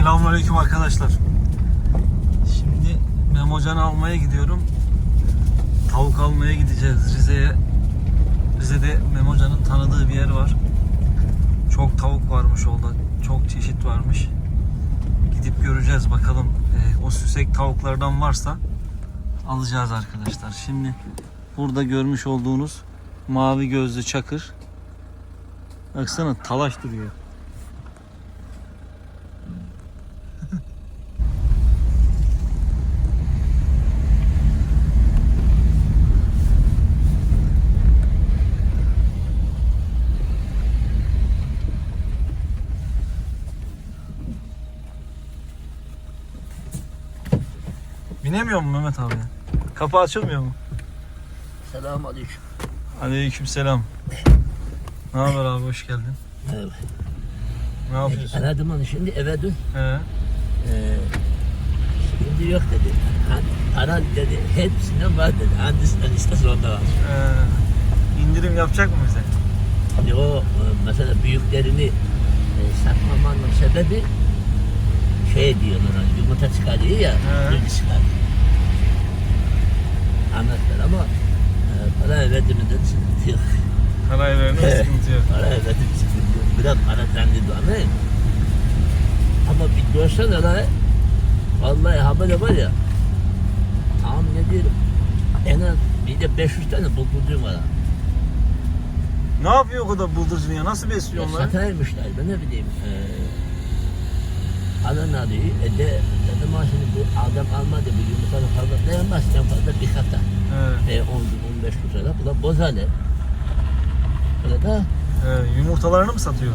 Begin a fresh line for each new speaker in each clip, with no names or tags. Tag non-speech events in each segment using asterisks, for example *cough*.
Selamünaleyküm arkadaşlar. Şimdi Memocan'ı almaya gidiyorum. Tavuk almaya gideceğiz Rize'ye. Rize'de Memocan'ın tanıdığı bir yer var. Çok tavuk varmış orada. Çok çeşit varmış. Gidip göreceğiz bakalım. Ee, o süsek tavuklardan varsa alacağız arkadaşlar. Şimdi burada görmüş olduğunuz mavi gözlü çakır. Baksana talaş duruyor. Binemiyor mu Mehmet abi? Kapı açılmıyor mu?
Selamun aleyküm.
Aleyküm selam. Ne haber abi hoş geldin.
Evet.
Ne yapıyorsun?
Aradım onu şimdi eve dön.
He.
Ee, sıkıntı yok dedi. Aran dedi. Hepsine var dedi. Hangisinden istasyonda var.
Ee, indirim yapacak mı bize?
Hani o e, mesela büyüklerini e, satmamanın sebebi şey diyorlar hani yumurta çıkarıyor ya. Büyük çıkarıyor. Anlattılar ama e, para dedi sıkıntı yok.
Verme
Evet.
sıkıntı yok.
Para mi sıkıntı yok. Biraz para zannediyor ama ama bir görsen hele vallahi habere var ya tam ne diyelim en az bir de 500 tane bulduğum var. ha.
Ne yapıyor o kadar bıldırcın ya? Nasıl besliyor
Ya
onları?
sataymışlar ben ne bileyim. Ee, alan alıyor. E de dedim ha şimdi bu adam almadı bu yumurtanın fazla dayanmaz. En fazla bir hafta.
He.
E 10 gün 15 gün sonra bu da bozar. Öyle da
He, yumurtalarını mı satıyor?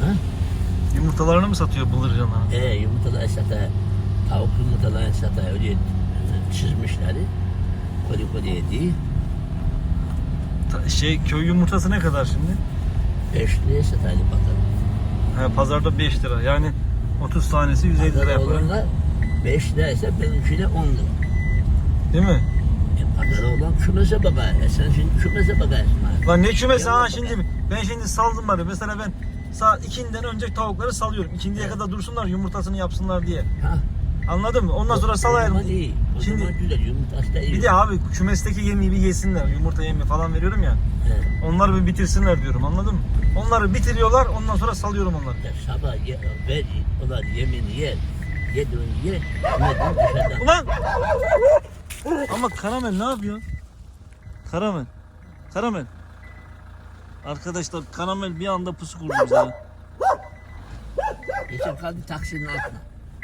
ha?
Yumurtalarını mı satıyor bıldırcınlar?
E yumurtalar sata tavuk yumurtalar sata öyle e, çizmişler. Koli koli yedi.
Ta- Şey köy yumurtası ne kadar şimdi?
5 liraya sataydı bakalım.
He, pazarda 5 lira. Yani 30 tanesi 150 lira yapar.
olanlar 5 liraysa benimkine 10 lira.
Değil mi?
E pazar olan kümese bakar. E sen şimdi kümese bakarsın. ha.
Lan ne kümesi ha şimdi ben şimdi saldım bari. Mesela ben saat 2'den önce tavukları salıyorum. İkindiye kadar dursunlar yumurtasını yapsınlar diye.
Ha.
Anladın mı? Ondan sonra.
O
Şimdi-
zaman güzel yumurtası da iyi.
Bir de abi kümesteki yemeği bir yesinler. Yumurta yemi falan veriyorum ya.
Evet.
Onları bir bitirsinler diyorum anladın mı? Onları bitiriyorlar ondan sonra salıyorum onları.
Ya sabah ye, ver, onlar yemini yer. Yedin ye. Yemedin dışarıdan.
Ulan! Ama Karamel ne yapıyor? Karamel. Karamel. Arkadaşlar Karamel bir anda pusu kurdu bize.
Geçen kaldı taksinin altına.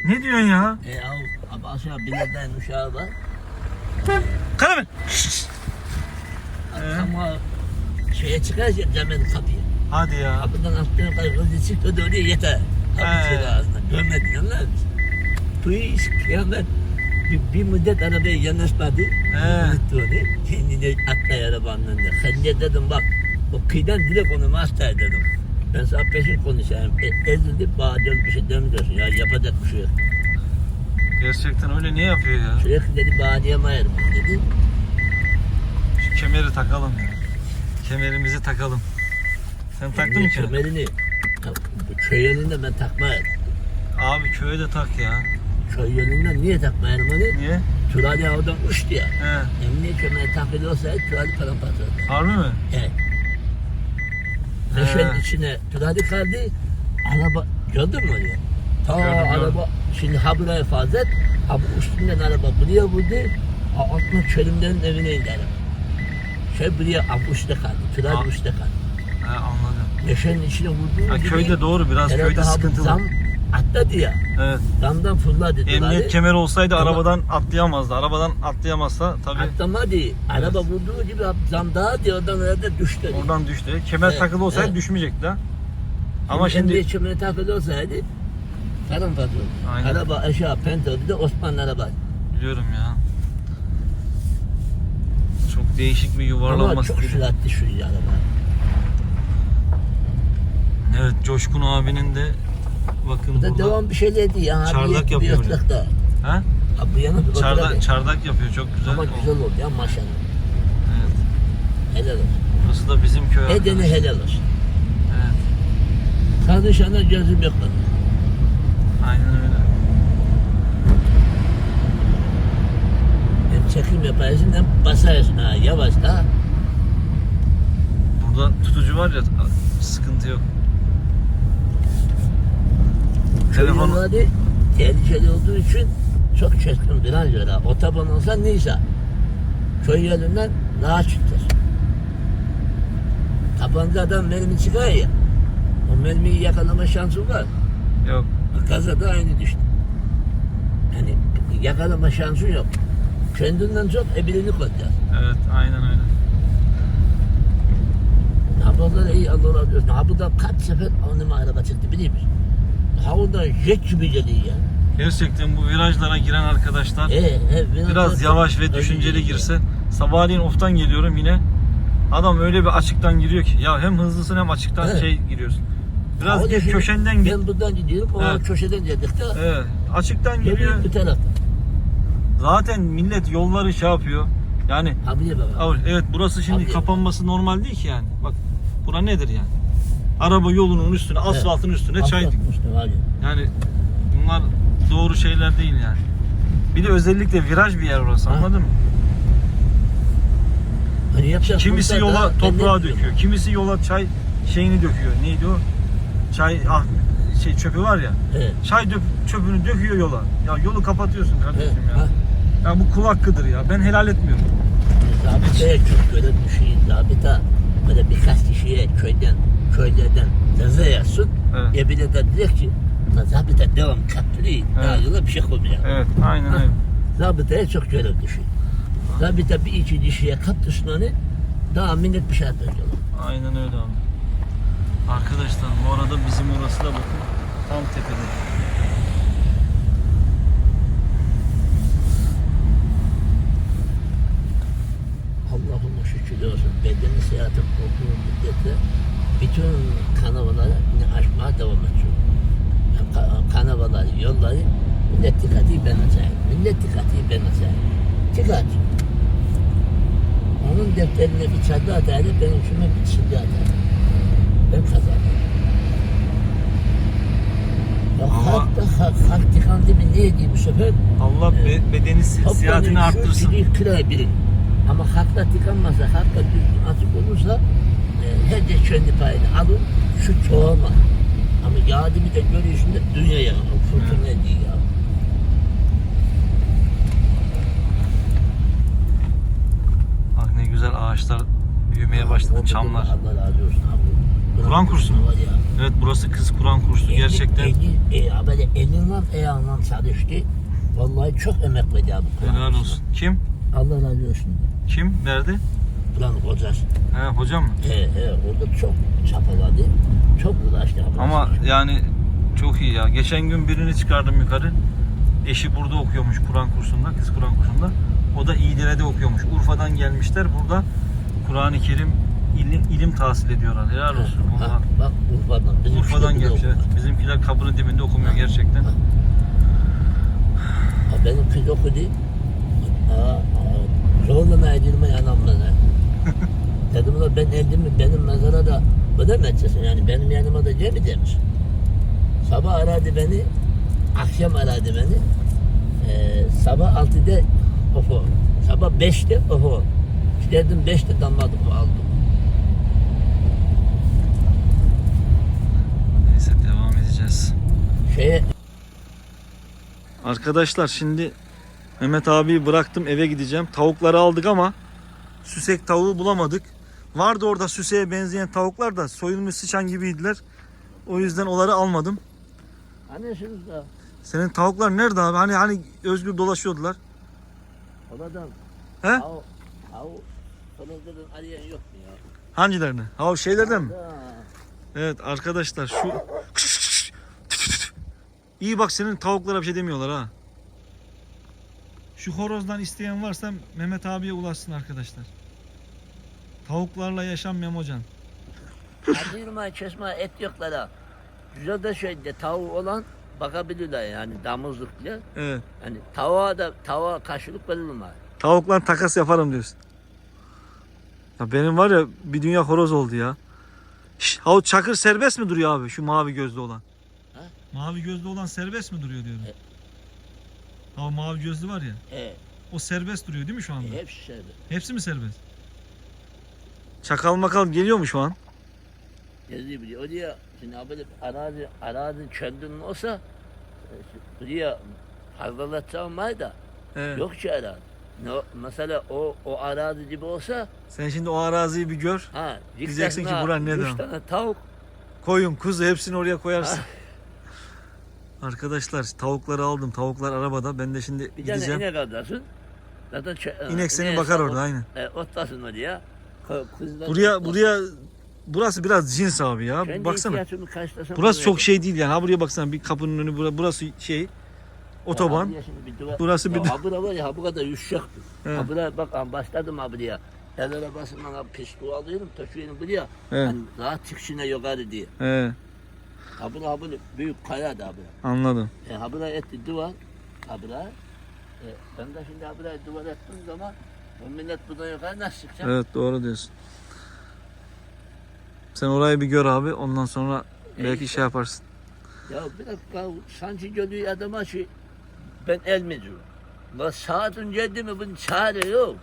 Ne diyorsun ya?
E av, ama aşağı binerden uşağı var.
Karamel!
Ama şeye çıkaracak hemen kapıya.
Hadi ya.
Kapıdan attığın kadar hızlı çıktı oraya yeter. Kapı içeri ağzına. Görmedin anlar mısın? Tuyiş kıyamet. Bir, bir müddet arabaya yanaşmadı. Unuttu onu. Kendini atlay arabanın önüne. Hadi dedim bak. O kıyıdan direkt onu master dedim. Ben sana peşin konuşayım. E, ezildi bana diyorum bir şey demiyorsun ya yapacak bir şey yok.
Gerçekten öyle ne yapıyor ya?
Sürekli dedi bağlayamayarım dedi.
Şu kemeri takalım ya. Kemerimizi takalım. Sen taktın mı kemeri?
Kemerini ya, bu köy yönünde ben takmayarım.
Abi köye de tak ya.
Köy yönünden niye takmayarım onu?
Niye?
Turali havadan uçtu ya.
He.
Emniyet kemeri takılı olsaydı turali paramparça oldu.
Harbi mi?
Evet. Neşenin
He.
içine turali kaldı. Araba gördün mü oraya? Ta
Gördüm, gördüm.
araba şimdi ha buraya fazla ha bu üstünden araba buraya vurdu. Ha altına çölümlerin evine indi araba. Şey buraya ha bu üstte kaldı.
Ha.
üstte kaldı.
He anladım.
Neşenin içine vurdu.
Ha, köyde doğru biraz köyde sıkıntılı.
Zam atladı ya.
Evet.
Damdan fırladı.
Emniyet kemeri olsaydı
Ama-
arabadan atlayamazdı. Arabadan atlayamazsa tabii
Atlamadı. Araba vurduğu gibi zam daha diye oradan herhalde düştü.
oradan düştü. Kemer
Evet,
takılı olsaydı
evet.
düşmeyecekti ha. Ama şimdi
Emniyet kemeri takılı olsaydı param patron.
Aynen.
Araba aşağı pento bir de Osmanlı araba.
biliyorum ya. Çok değişik bir
Ama
yuvarlanması.
çok
gibi.
süratli şu araba.
Evet Coşkun abinin de Bakın burada.
devam bir şey dedi ya.
Çardak
bir,
yapıyor.
Bir otlakta.
Ha?
Abi yana bir
Çardak,
otlak.
çardak yapıyor çok güzel.
Ama
oldu.
güzel oldu ya maşallah.
Evet.
Helal olsun.
Burası da bizim köy Hedeni
helal olsun.
Evet.
Tanışana gözüm yok. lan.
Aynen öyle.
Hem çekim yaparsın hem basarsın ha yavaş da.
Burada tutucu var ya sıkıntı yok. Telefon
Telefonları tehlikeli olduğu için çok viraj var. ha. Otoban olsa neyse. Köy yerinden daha çıktır. Tabancadan mermi çıkar ya. O mermiyi yakalama şansı var.
yok.
Kazada aynı düştü. Yani yakalama şansın yok. Kendinden çok ebilini koyacağız.
Evet aynen öyle.
Ha bunlar iyi Allah razı olsun. Ha buradan kaç sefer önüme araba çıktı biliyor musun? Ha oradan jet gibi geliyor ya.
Gerçekten bu virajlara giren arkadaşlar
E, e,
biraz yavaş ve düşünceli girse. Sabahleyin oftan geliyorum yine. Adam öyle bir açıktan giriyor ki ya hem hızlısın hem açıktan
Evet.
şey giriyorsun. Biraz
da
git köşenden git.
Ben buradan gidiyorum, o
Evet.
köşeden geldik de
Evet, açıktan geliyor.
geliyor bir taraf.
Zaten millet yolları şey yapıyor. Yani
bak.
Abi, evet burası şimdi
Abi.
kapanması normal değil ki yani. Bak bura nedir yani? Araba yolunun üstüne, asfaltın üstüne çay dik.
Atlatmıştım abi.
Yani bunlar doğru şeyler değil yani. Bir de özellikle viraj bir yer orası
Ha.
anladın mı?
Hani yapacak
Kimisi
burada
yola
da ben ne
toprağa
diyorum?
döküyor. Kimisi yola çay şeyini döküyor. Neydi o? Çay ah, şey çöpü var ya.
Evet.
Çay dök, çöpünü döküyor yola. Ya yolu kapatıyorsun
Evet.
kardeşim ya.
Ha.
Ya bu kul hakkıdır ya. Ben helal etmiyorum.
Zabita'ya çok göre düşeyim. Zabita böyle birkaç kişiye köyden, köylerden ceza yazsın.
Evet.
Ya bir de diyecek ki "Lan Zabita devam. Daha
Evet.
yola bir şey koymayacak.
Evet, aynen öyle.
Zabita'ya çok görev düşüyor. Zabita bir iki kişiye kaptırsın onu daha minnet bir şey atacak.
Aynen öyle abi. Arkadaşlar bu arada bizim orası da bakın tam tepede.
Allah'ıma şükür olsun. Bedeni seyahatim olduğu müddetçe bütün kanavaları yine aşmaya devam ediyor. Kanavaları, yolları millet dikkati ben açayım. Millet dikkati ben açayım. Dikkat. Onun defterine bir çadı atardı, benim şuna bir çizgi atardı. Ben kazandım. Ya
Ama-
halk da halk tıkandı mı ne edeyim bu sefer?
Allah be- bedeni si- siyahatini arttırsın.
Biri kira biri. Ama halkla tıkanmasa, halkla düzgün açık olursa e, herkes kendi payını alır, şu çoğalma. Ama yağdımı da görüyorsun da dünya yağı, fırtına değil ya.
Bak ne güzel ağaçlar büyümeye başladı,
Orada
çamlar.
Allah razı olsun abi.
Kur'an kursu mu?
Var ya.
Evet burası kız Kur'an kursu
Eli-
gerçekten.
Eli, e, böyle elinden ayağından çalıştı. Vallahi çok emek verdi abi. Kur'an
Helal
kursuna.
olsun. Kim?
Allah razı olsun.
Kim? Nerede?
Kur'an hocası.
He hocam mı?
He he orada çok çapaladı. Çok uğraştı. Allah
Ama yani çok iyi ya. Geçen gün birini çıkardım yukarı. Eşi burada okuyormuş Kur'an kursunda, kız Kur'an kursunda. O da İğdere'de okuyormuş. Urfa'dan gelmişler. Burada Kur'an-ı Kerim ilim, ilim tahsil ediyorlar. Helal olsun.
Ha,
Vallahi.
bak Urfa'dan. Bizim
Urfa'dan
şurada
gelmiş.
okuyor.
Evet. Bizimkiler kapının dibinde okumuyor
Ha.
gerçekten.
Ha. Ha, benim kız okudu. Aa, aa, zorla edilme yanımda. *laughs* Dedim ulan ben elimi benim mezara da ödemezsin yani benim yanıma da gel mi demiş. Sabah aradı beni, akşam aradı beni. Ee, sabah 6'da ofu, sabah 5'te ofu. Dedim 5'te damladım aldım.
Neyse devam edeceğiz.
Şeye
Arkadaşlar şimdi Mehmet abiyi bıraktım eve gideceğim. Tavukları aldık ama süsek tavuğu bulamadık. Vardı orada süseye benzeyen tavuklar da soyulmuş sıçan gibiydiler. O yüzden onları almadım.
annesiniz da
Senin tavuklar nerede abi? Hani hani özgür dolaşıyordular.
oradan
He?
Hav, hav, sonuncudan arayan yok mu ya?
Hangilerini? Ha o şeylerden mi? Evet arkadaşlar şu İyi bak senin tavuklara bir şey demiyorlar ha. Şu horozdan isteyen varsa Mehmet abiye ulaşsın arkadaşlar. Tavuklarla yaşam Memocan.
Acıyırma, kesme, et yoklara. Güzel de şeyde tavuğu olan bakabilirler yani damızlık diye.
Evet.
Hani tavuğa da tavuğa karşılık verilmez.
Tavukla takas yaparım diyorsun. Ya benim var ya bir dünya horoz oldu ya. Şş, ha o çakır serbest mi duruyor abi şu mavi gözlü olan?
Ha?
Mavi gözlü olan serbest mi duruyor diyorum.
E.
O mavi gözlü var ya.
He.
O serbest duruyor değil mi şu anda?
Hepsi serbest.
Hepsi mi serbest? Çakal makal geliyor mu şu an?
Yazıyı biliyor. O diyor şimdi böyle arazi, arazi kendin olsa e, buraya fazlalatacağım var da
Evet.
yok ki arazi. Ne, mesela o, o arazi gibi olsa
Sen şimdi o araziyi bir gör.
ha
Diyeceksin ki buran ne demek?
tane tavuk
Koyun, kuzu hepsini oraya koyarsın. Arkadaşlar tavukları aldım. Tavuklar arabada. Ben de şimdi
bir tane
gideceğim.
inek alacaksın. Zaten
İnek seni
ineğe
bakar orada aynen.
E, otlasın oraya. Ku- kuzudan
Buraya
otlasın.
buraya burası biraz cins abi ya.
Kendi
baksana. Burası çok şey değil yani. Ha buraya baksana bir kapının önü bura- burası şey
Ya
otoban.
şimdi bir duvar-
Burası bir
Ya bura var ya bu kadar yuşak.
He.
Ha bura bak başladım ha buraya. El arabasından ha pisliği alıyorum taşıyorum buraya.
He.
Hani rahat çıkışına yukarı diye.
He,
Ha bura ha bura büyük kaya da ha bura.
anladım.
E, ha bura etti duvar. Ha bura. E, ben de şimdi ha buraya duvar ettiğim zaman o millet buradan yukarı nasıl çıkacak?
Evet doğru diyorsun. Sen orayı bir gör abi. Ondan sonra belki
işte.
şey yaparsın.
Ya bir dakika sanki geliyor adama şey ben el mi diyor. La saatin geldi mi bunun çare yok.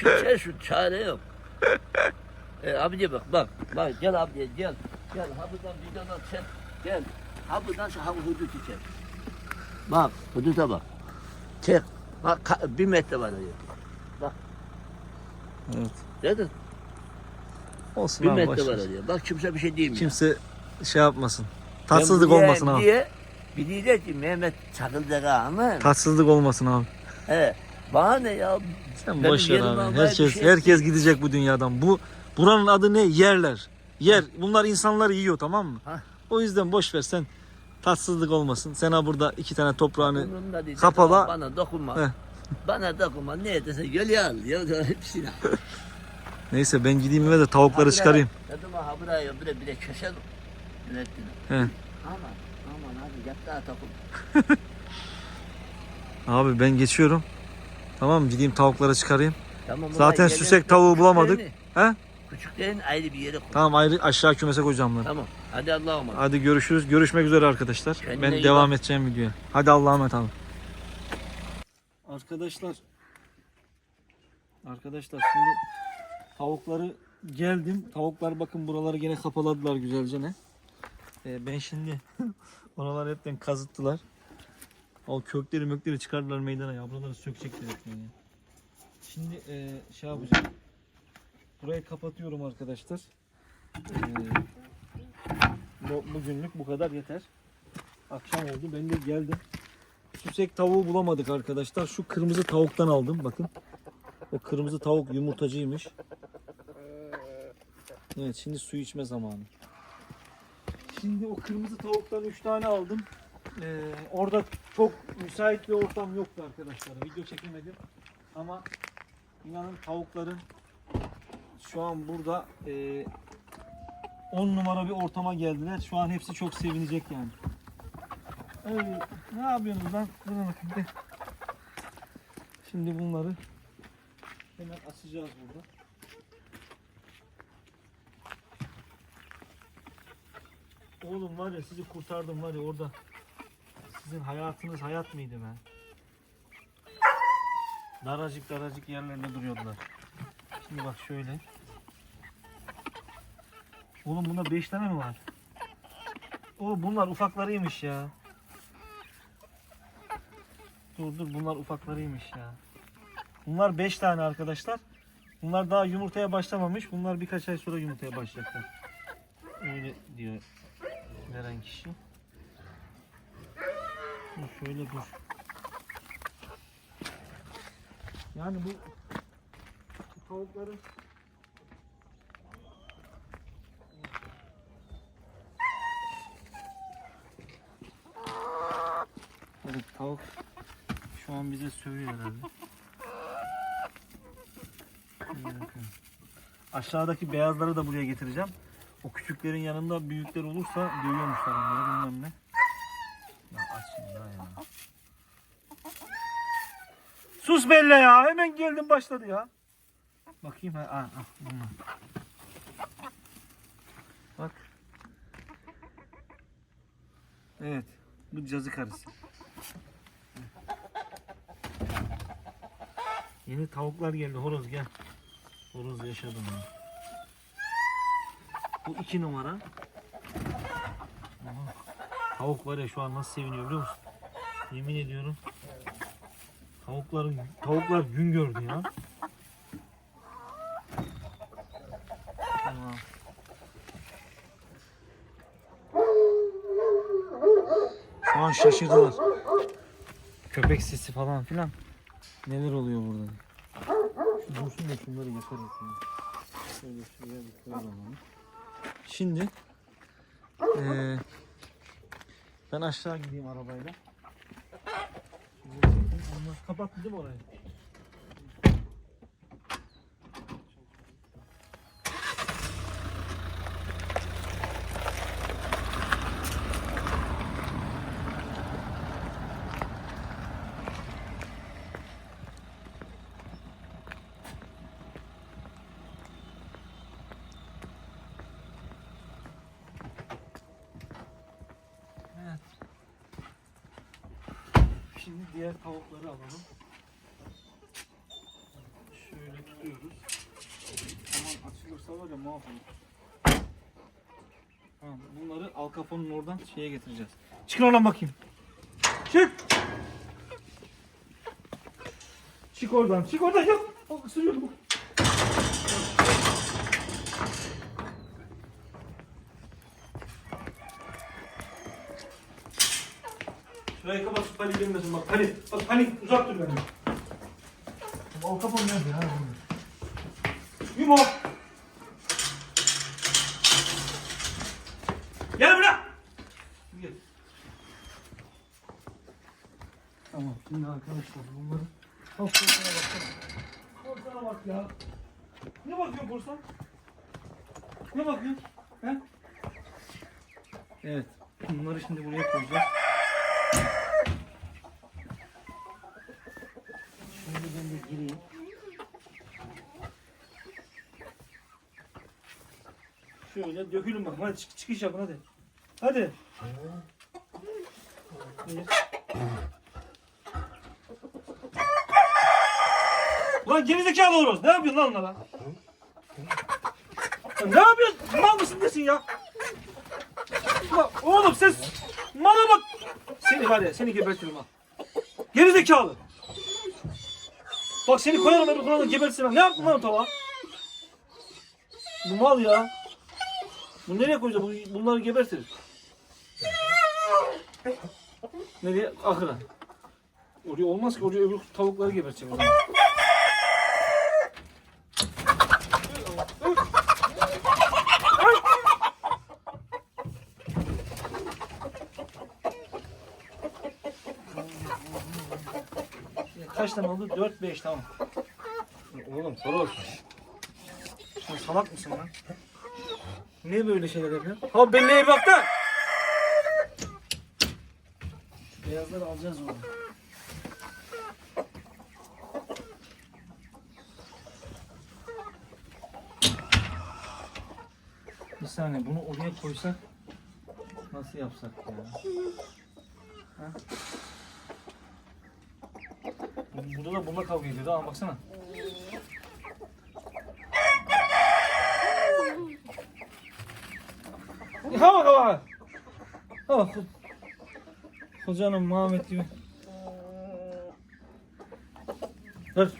Kimse şu çare yok. *laughs* e, abiye bak bak bak gel abiye gel. Gel ha buradan videodan çek gel. Ha buradan şu ha hudutu çek. Bak huduta bak. Çek. Bak bir metre var oraya.
Evet.
Dedin
Olsun
bir
abi
metre var oraya. Bak kimse bir şey diyemiyor.
Kimse şey yapmasın. Tatsızlık
buraya
olmasın abi.
Diye, bir diyecek ki Mehmet çakılacak mı?
Tatsızlık olmasın abi.
He. Bana ne ya?
Sen boş ver abi. Herkes
şey-
herkes gidecek bu dünyadan. Bu buranın adı ne? Yerler. Yer. Bunlar insanları yiyor tamam mı?
Hah.
O yüzden boş ver sen. Tatsızlık olmasın. Sen ha burada iki tane toprağını
Umurumda değil.
kapala.
Bana dokunma.
Heh.
Bana dokunma. Ne ederse gel ya al. Ya hepsini al.
Neyse ben gideyim eve de tavukları
Ha,
çıkarayım.
Dedim ha buraya bir de bir de keselim. Yönettim.
He.
Aman aman abi yat daha takım. *laughs*
Abi ben geçiyorum. Tamam mı? Gideyim tavukları çıkarayım.
Tamam, ulan
Zaten
gelen
süsek tavuğu bulamadık. He?
Küçüklerin ayrı bir yere koy.
Tamam ayrı aşağı kümese koyacağım bunları.
Tamam. Hadi Allah'a emanet.
Hadi görüşürüz. Görüşmek üzere arkadaşlar.
Kendine
ben
iyi
devam
bak.
edeceğim videoya. Hadi Allah'a emanet abi. Arkadaşlar Arkadaşlar şimdi tavukları geldim. Tavuklar bakın buraları gene kapaladılar güzelce ne. Ee, ben şimdi *laughs* oraları hepten kazıttılar. O kökleri mökleri çıkardılar meydana ya. Buraları sökecekler hepten ya. Şimdi e, şey yapacağım. Burayı kapatıyorum arkadaşlar. Ee, bu, bugünlük bu kadar yeter. Akşam oldu. Ben de geldim. Süsek tavuğu bulamadık arkadaşlar. Şu kırmızı tavuktan aldım. Bakın. O kırmızı tavuk yumurtacıymış. Evet şimdi su içme zamanı. Şimdi o kırmızı tavuktan 3 tane aldım. Ee, orada çok müsait bir ortam yoktu arkadaşlar. Video çekemedim. Ama inanın tavukların şu an burada e, 10 numara bir ortama geldiler. Şu an hepsi çok sevinecek yani. Evet, ne yapıyorsunuz lan? Durun bakayım. Şimdi bunları hemen asacağız burada. Oğlum var ya sizi kurtardım var ya orada. Sizin hayatınız hayat mıydı be? Daracık daracık yerlerde duruyordular. Şimdi bak şöyle. Oğlum bunda 5 tane mi var? O bunlar ufaklarıymış ya. Dur dur bunlar ufaklarıymış ya. Bunlar 5 tane arkadaşlar. Bunlar daha yumurtaya başlamamış. Bunlar birkaç ay sonra yumurtaya başlayacaklar. Öyle diyor veren kişi. Dur şöyle dur. Yani bu, tavukların Evet tavuk an bize sövüyor herhalde. Aşağıdaki beyazları da buraya getireceğim. O küçüklerin yanında büyükler olursa dövüyormuşlar onları bilmem ne. Ya aç ya. Sus Bella ya hemen geldim başladı ya. Bakayım ha, ha bunlar. Bak. Evet. Bu cazı karısı. Yeni tavuklar geldi horoz gel. Horoz yaşadım ya. Bu iki numara. Aha. Tavuk var ya şu an nasıl seviniyor biliyor musun? Yemin ediyorum. Tavukların tavuklar gün gördü ya. Tamam. Şu an şaşırdılar. Köpek sesi falan filan. Neler oluyor burada? Dursun da şunları yakarız. şimdi. Şöyle şuraya bir koyalım. Şimdi eee, ben aşağı gideyim arabayla. Onlar kapattı değil mi orayı? Diğer tavukları alalım. Şöyle tutuyoruz. Aman açılırsa var ya mahvolur. Tamam, bunları Al Capone'un oradan şeye getireceğiz. Çıkın oradan bakayım. Çık! Çık oradan, çık oradan yok. Isırıyorum. Panik gelmesin bak panik. Bak panik uzak dur benden. Al Capone nerede ya? Yumo! Gel buraya! Gel. Tamam şimdi arkadaşlar bunları korsana baksana. Korsana bak ya. Ne bakıyorsun korsan? Ne bakıyorsun? He? Evet. Bunları şimdi buraya koyacağız. Şimdi ben de gireyim. Şöyle dökülün bakın. Hadi çık, çıkış yapın hadi. Hadi. Bir. Lan gerizekalı horoz. Ne yapıyorsun lan onlara? Ne yapıyorsun? Mal mısın desin ya? Ulan oğlum sen mala bak. Seni var ya seni gebertirim ha. Gerizekalı. Bak seni koyarım öbür kulağına gebersin ha. Ne yaptın lan o tava? Bu mal ya. Bu nereye koyacağız? Bu, bunları gebertirir. Nereye? Ahıra. Oraya olmaz ki. Oraya öbür tavukları gebertecek. o zaman. Kaç tane oldu? 4 5 tamam. Oğlum horoz. Sen salak mısın lan? Niye böyle şeyler yapıyorsun? Ha belleğe bak da. Şu beyazları alacağız oğlum. Bir saniye bunu oraya koysak nasıl yapsak ya? Ha? Burada da bununla kavga ediyordu ama baksana. Bak. Ha bak. Hocanın Muhammed gibi. Dur.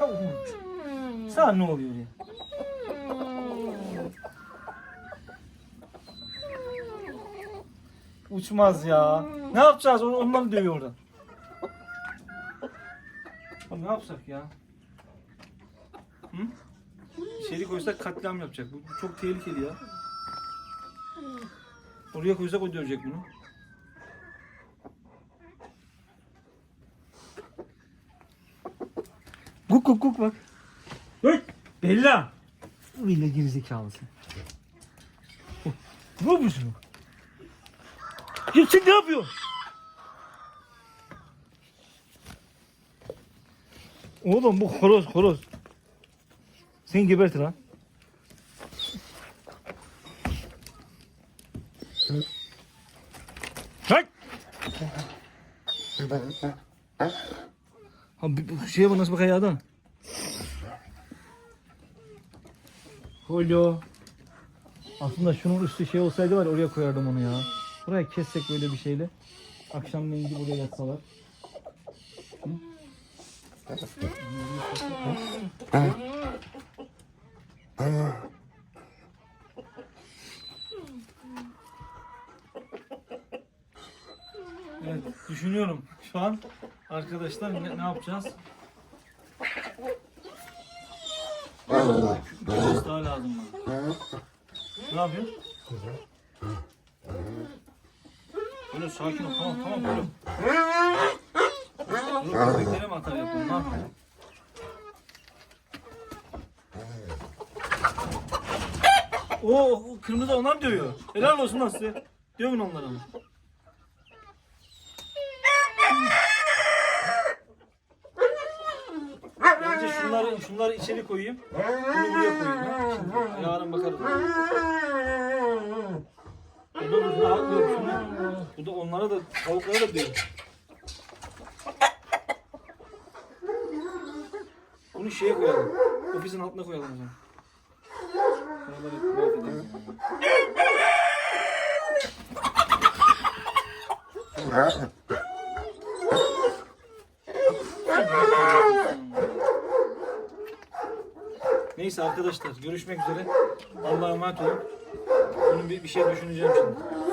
Bak. Sana ne oluyor ya? Uçmaz ya. Ne yapacağız? Onu onları dövüyor orada. Ne yapsak ya? Hı? İçeri koysak katliam yapacak. Bu, bu çok tehlikeli ya. Oraya koysak o dövecek bunu. Guk guk guk bak. Hey! Bella! Bella gerizekalısın. Ne yapıyorsun? Ya sen ne yapıyorsun? Oğlum bu horoz horoz. Seni gebertir ha. Bir şeye bak nasıl bak ayağdan. Holo. Aslında şunun üstü şey olsaydı var ya, oraya koyardım onu ya. Buraya kessek böyle bir şeyle. Akşamleyin gidip oraya yatsalar. Hı? Evet, düşünüyorum şu an arkadaşlar ne, ne yapacağız? Kümesi daha lazım bana. Ne yapıyorsun? Böyle sakin ol, tamam tamam böyle. Bunu köpeklere mi atar yapalım, ne yapalım? Oo, o kırmızı mı dövüyor? Helal olsun size. Dövün onları ama. Bence şunları, şunları içeri koyayım. Bunu buraya koyayım. Yarın bakarız. Bu da bu da şunu. Bu da onlara da tavuklara da diyor. Bunu şeye koyalım. Ofisin altına koyalım o zaman. Şuraları mahvedelim. Neyse arkadaşlar görüşmek üzere. Allah'a emanet olun. Bunun bir, bir şey düşüneceğim şimdi.